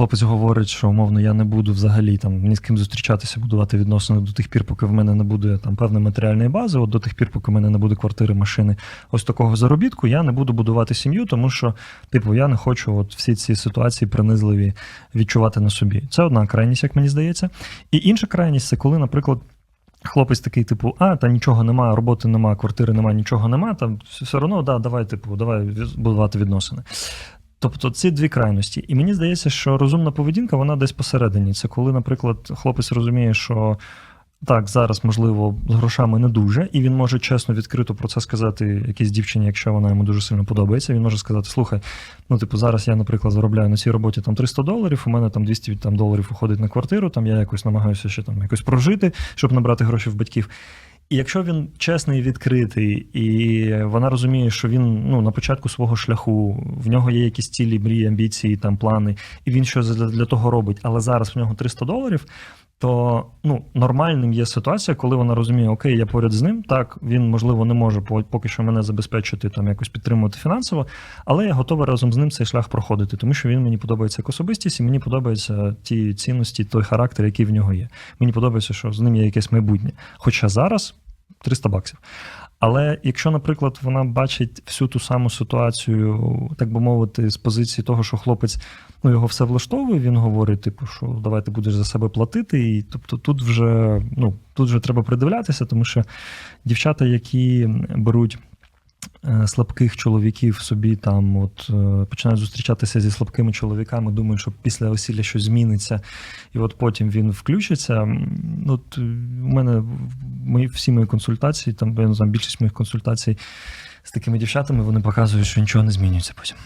хлопець говорить, що умовно я не буду взагалі там ні з ким зустрічатися, будувати відносини до тих пір, поки в мене не буде там певної матеріальної бази, от до тих пір, поки в мене не буде квартири, машини, ось такого заробітку, я не буду будувати сім'ю, тому що, типу, я не хочу от всі ці ситуації принизливі відчувати на собі. Це одна крайність, як мені здається. І інша крайність це коли, наприклад. Хлопець такий, типу, а, та нічого нема, роботи нема, квартири нема, нічого нема, там все одно, да, давай, типу, давай будувати відносини. Тобто ці дві крайності. І мені здається, що розумна поведінка, вона десь посередині. Це коли, наприклад, хлопець розуміє, що так, зараз, можливо, з грошами не дуже, і він може чесно, відкрито про це сказати якійсь дівчині, якщо вона йому дуже сильно подобається. Він може сказати: слухай, ну, типу, зараз я, наприклад, заробляю на цій роботі там 300 доларів, у мене там 200 там, доларів уходить на квартиру, там я якось намагаюся ще там якось прожити, щоб набрати гроші в батьків. І якщо він чесний, відкритий, і вона розуміє, що він ну, на початку свого шляху, в нього є якісь цілі, мрії, амбіції, там плани, і він щось для, того робить, але зараз в нього 300 доларів. То ну, нормальним є ситуація, коли вона розуміє, окей, я поряд з ним. Так, він можливо не може поки що мене забезпечити там якось підтримувати фінансово, але я готова разом з ним цей шлях проходити, тому що він мені подобається як особистість, і мені подобаються ті цінності, той характер, який в нього є. Мені подобається, що з ним є якесь майбутнє. Хоча зараз 300 баксів. Але якщо, наприклад, вона бачить всю ту саму ситуацію, так би мовити, з позиції того, що хлопець ну, його все влаштовує, він говорить, типу, що давай ти будеш за себе платити. І тобто тут вже ну, тут вже треба придивлятися, тому що дівчата, які беруть. е, Слабких чоловіків собі там от е, починають зустрічатися зі слабкими чоловіками, думають, що після весілля щось зміниться, і от потім він включиться. От у мене мої всі мої консультації, там я не знаю, більшість моїх консультацій з такими дівчатами, вони показують, що нічого не змінюється потім.